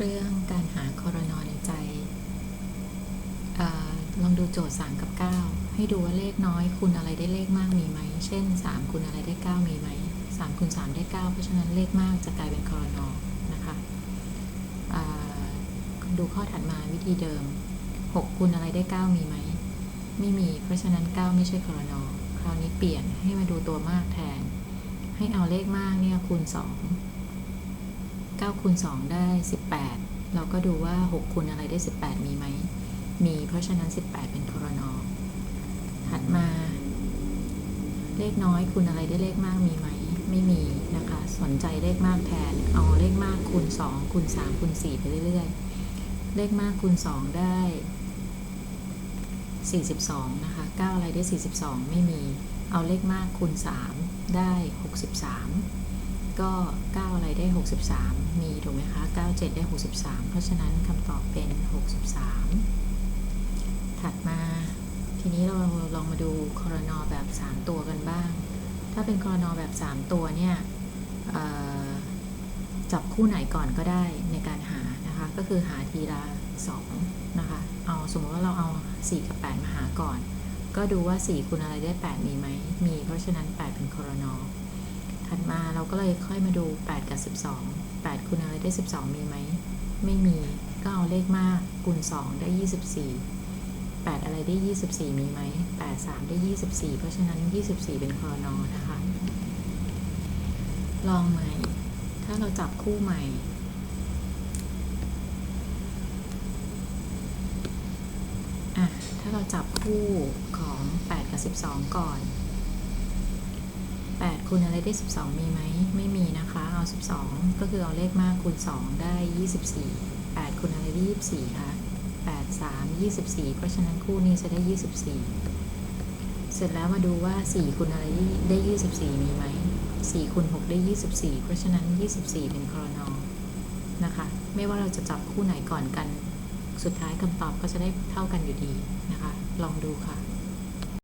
เรื่องการหาคอรนอในใจอลองดูโจทย์ 3 กับ 9 ให้ดูว่าเลขน้อยคูณอะไรได้เลขมากมีไหม เช่น 3คูณอะไรได้ 9 มีไหม3คูณ3ได้ 9 เพราะฉะนั้นเลขมากจะกลายเป็นคอรนอนะคะดูข้อถัดมาวิธีเดิม 6คูณอะไรได้ 9 มีไหม ไม่มี เพราะฉะนั้น 9 ไม่ใช่คอรนอคราวนี้เปลี่ยนให้มาดูตัวมากแทน ให้เอาเลขมากเนี่ยคูณ 2 9คูณ2ได้ 18 เราก็ดูว่า 6คูณอะไรได้ 18 มีไหม มีเพราะฉะนั้น 18 เป็นครนอถัดมา เลขน้อยคูณอะไรได้เลขมากมีไหม ไม่มีนะคะ สนใจเลขมากแทน เอาเลขมากคูณ 2 คูณ 3 คูณ 4 ไปเรื่อยๆ เลขมากคูณ 2 ได้ 42 นะคะ 9 อะไรได้ 42 ไม่มี เอาเลขมากคูณ 3 ได้ 63 ก็ 9 อะไรได้ 63 มีถูกไหมคะ 97 ได้ 63 เพราะฉะนั้นคำตอบเป็น 63 ถัดมา ทีนี้เราลองมาดูคอรนอแบบ 3 ตัวกันบ้าง ถ้าเป็นคอรนอแบบ 3 ตัวเนี่ยจับคู่ไหนก่อนก็ได้ในการหานะคะ ก็คือหาทีละ2นะคะ เอาสมมติว่าเราเอา 4 กับ 8 มาหาก่อน ก็ดูว่า 4คูณอะไรได้ 8 มีไหม มี เพราะฉะนั้น 8 เป็นคอรนอ ถัดมาเราก็เลยค่อยมาดู 8 กับ 12 8คูณอะไรได้ 12 มีไหม ไม่มีก็เอาเลขมากคูณ 2 ได้ 24 8 อะไรได้ 24 มีไหม 8 3 ได้ 24 เพราะฉะนั้น 24 เป็นคอรนอนะคะ ลองใหม่ ถ้าเราจับคู่ใหม่ อะ ถ้าเราจับคู่ของ 8 กับ 12 ก่อน 8คูณอะไรได้ 12 มีไหม ไม่มีนะคะ เอา 12 ก็คือเอาเลขมากคูณ 2 ได้ 24 8คูณอะไรได้ 24 คะ8 3 24 เพราะฉะนั้นคู่นี้จะได้ 24 เสร็จแล้วมาดูว่า 4คูณอะไรได้ 24 มีไหม4คูณ6ได้ 24 เพราะฉะนั้น 24 เป็นคอรนอนะคะ ไม่ว่าเราจะจับคู่ไหนก่อนกัน สุดท้ายคำตอบก็จะได้เท่ากันอยู่ดีนะคะ ลองดูค่ะ